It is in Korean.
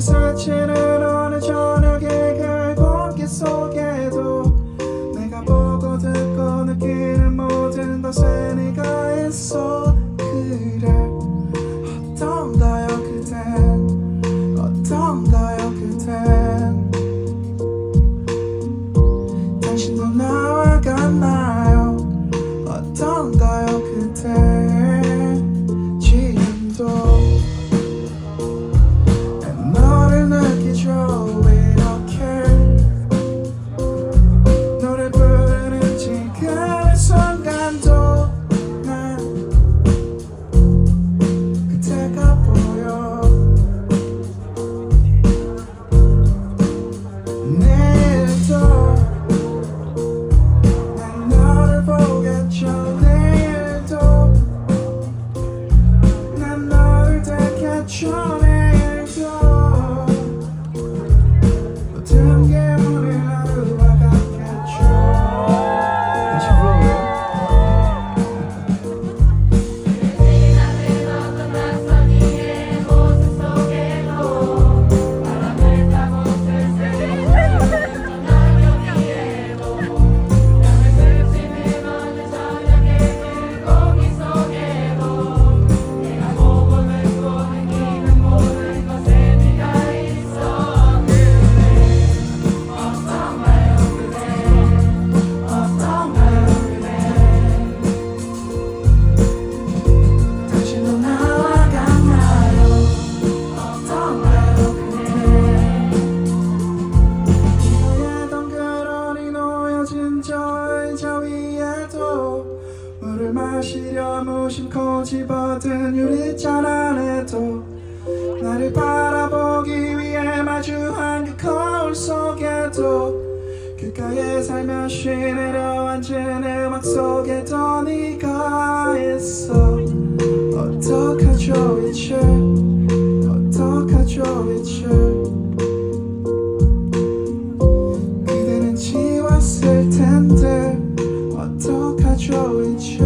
searching and on a journey. 무심코 집어든 유리잔 안에도 나를 바라보기 위해 마주한 그 거울 속에도 귓가에 살며 쉬내려 앉은 음악 속에도 네가 있어. 어떡하죠 이제? 어떡하죠 이제? 그대는 지웠을 텐데 어떡하죠 이제